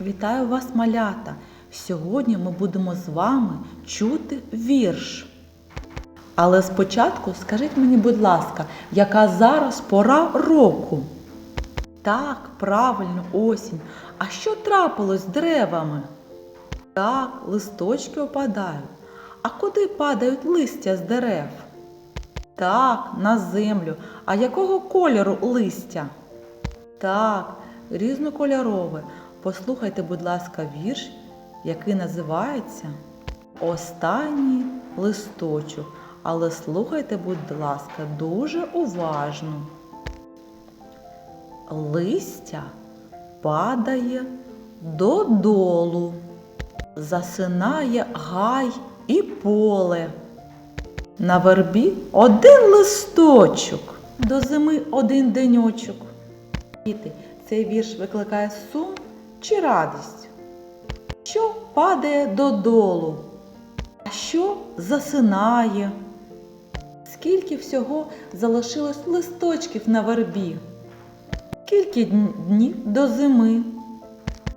Вітаю вас, малята! Сьогодні ми будемо з вами чути вірш. Але спочатку скажіть мені, будь ласка, яка зараз пора року? Так, правильно, осінь. А що трапилось з деревами? Так, листочки опадають. А куди падають листя з дерев? Так, на землю. А якого кольору листя? Так, різнокольорове. Послухайте, будь ласка, вірш, який називається Останній листочок. Але слухайте, будь ласка, дуже уважно. Листя падає додолу, засинає гай і поле. На вербі один листочок, до зими один деньочок. Діти, цей вірш викликає сум чи радість? Що падає додолу, а що засинає? Скільки всього залишилось листочків на вербі? Скільки дн- днів до зими?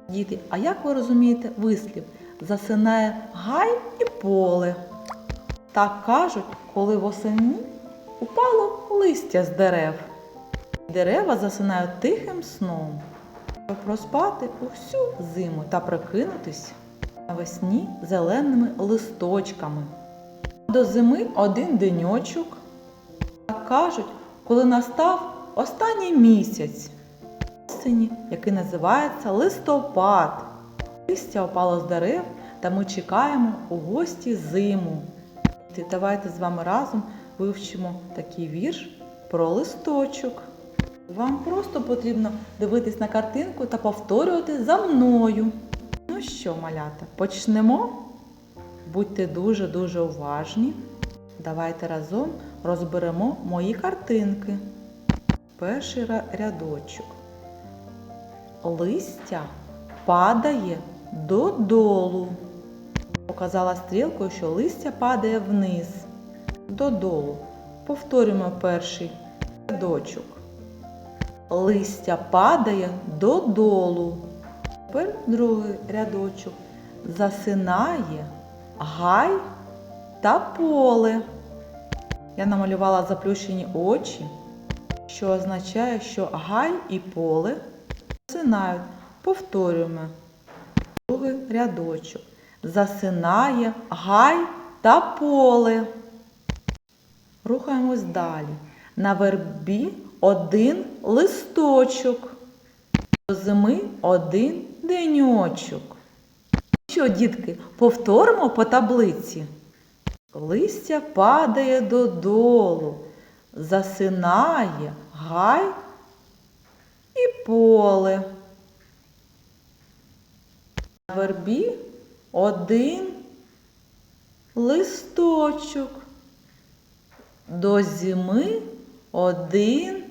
Діти, а як ви розумієте вислів? Засинає гай і поле. Так кажуть, коли восени упало листя з дерев. Дерева засинають тихим сном, проспати усю зиму та прикинутись навесні зеленими листочками. До зими один деньочок. Так кажуть, коли настав останній місяць осені, який називається листопад. Листя опало з дерев, та ми чекаємо у гості зиму. Давайте з вами разом вивчимо такий вірш про листочок. Вам просто потрібно дивитись на картинку та повторювати за мною. Ну що, малята, почнемо? Будьте дуже-дуже уважні. Давайте разом розберемо мої картинки. Перший рядочок. Листя падає додолу. Показала стрілкою, що листя падає вниз. Додолу. Повторюємо перший рядочок. Листя падає додолу. Тепер другий рядочок. Засинає гай та поле. Я намалювала заплющені очі, що означає, що гай і поле засинають. Повторюємо. Другий рядочок. Засинає гай та поле. Рухаємось далі. На вербі один листочок. До зими один деньочок. Що, дітки, повторимо по таблиці. Листя падає додолу, засинає гай і поле. На вербі один листочок. До зими один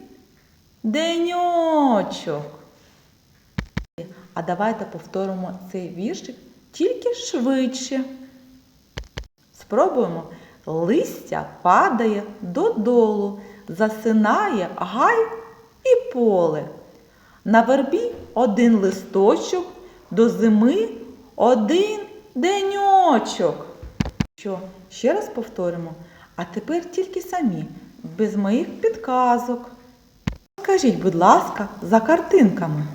деньочок. А давайте повторимо цей віршик тільки швидше. Спробуємо. Листя падає додолу, засинає гай і поле. На вербі один листочок, до зими один деньочок. Що, ще раз повторимо, а тепер тільки самі, без моїх підказок. Скажіть, будь ласка, за картинками.